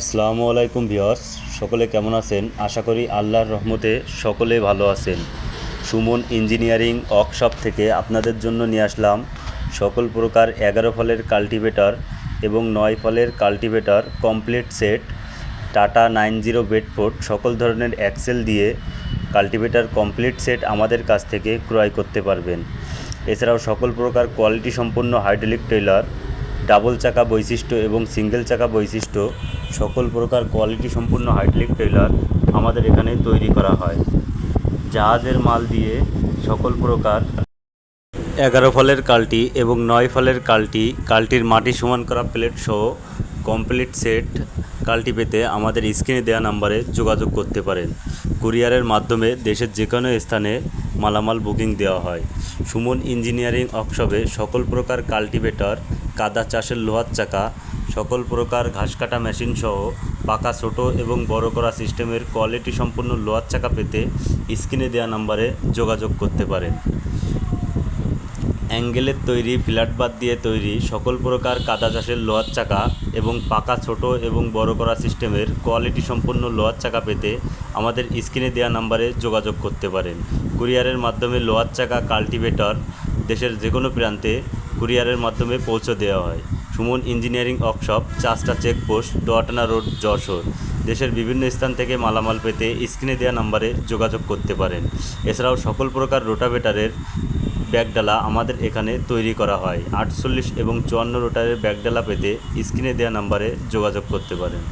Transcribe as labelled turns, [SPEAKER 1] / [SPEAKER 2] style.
[SPEAKER 1] আসসালামু আলাইকুম ভিওয়ার্স সকলে কেমন আছেন? আশা করি আল্লাহর রহমতে সকলে ভালো আছেন। সুমন ইঞ্জিনিয়ারিং ওয়ার্কশপ থেকে আপনাদের জন্য নিয়ে আসলাম সকল প্রকার এগারো ফলের কাল্টিভেটর এবং নয় ফলের cultivator complete set, Tata nine zero Bedford সকল ধরনের অ্যাক্সেল দিয়ে কাল্টিভেটর কমপ্লিট সেট আমাদের কাছ থেকে ক্রয় করতে পারবেন। এছাড়াও সকল প্রকার কোয়ালিটি সম্পন্ন হাইড্রোলিক টেলার ডাবল চাকা বৈশিষ্ট্য এবং সিঙ্গেল চাকা বৈশিষ্ট্য সকল প্রকার কোয়ালিটি সম্পূর্ণ হাইড্রোলিক টেলার আমাদের এখানে তৈরি করা হয়। জাহাজের মাল দিয়ে সকল প্রকার এগারো ফলের কালটি এবং নয় ফলের কালটি, কালটির মাটি সমান করা প্লেট সহ কমপ্লিট সেট কালটি পেতে আমাদের স্ক্রিনে দেওয়া নাম্বারে যোগাযোগ করতে পারেন। কুরিয়ারের মাধ্যমে দেশের যে কোনো স্থানে মালামাল বুকিং দেওয়া হয়। সুমন ইঞ্জিনিয়ারিং ওয়ার্কশপে সকল প্রকার কাল্টিভেটর কাদা চাষের লোহার চাকা সকল প্রকার ঘাস কাটা মেশিন সহ পাকা ছোট এবং বড় করা সিস্টেমের কোয়ালিটি সম্পন্ন লোয়ার চাকা পেতে স্ক্রিনে দেওয়া নাম্বারে যোগাযোগ করতে পারেন। অ্যাঙ্গেলের তৈরি ফ্ল্যাট বাদ দিয়ে তৈরি সকল প্রকার কাদা চাষের লোহার চাকা এবং পাকা ছোট এবং বড় করা সিস্টেমের কোয়ালিটি সম্পন্ন লোহার চাকা পেতে আমাদের স্ক্রিনে দেওয়া নাম্বারে যোগাযোগ করতে পারেন। কুরিয়ারের মাধ্যমে লোহার চাকা কাল্টিভেটর দেশের যে কোনো প্রান্তে কুরিয়ারের মাধ্যমে পৌঁছে দেওয়া হয়। সুমন ইঞ্জিনিয়ারিং ওয়ার্কশপ, চাষটা চেকপোস্ট, দোয়াটানা রোড, যশোর। দেশের বিভিন্ন স্থান থেকে মালামাল পেতে স্ক্রিনে দেওয়া নাম্বারে যোগাযোগ করতে পারেন। এছাড়াও সকল প্রকার রোটাভেটারের ব্যাগডালা আমাদের এখানে তৈরি করা হয়। আটচল্লিশ এবং চুয়ান্ন রোটারের ব্যাগডালা পেতে স্ক্রিনে দেওয়া নাম্বারে যোগাযোগ করতে পারেন।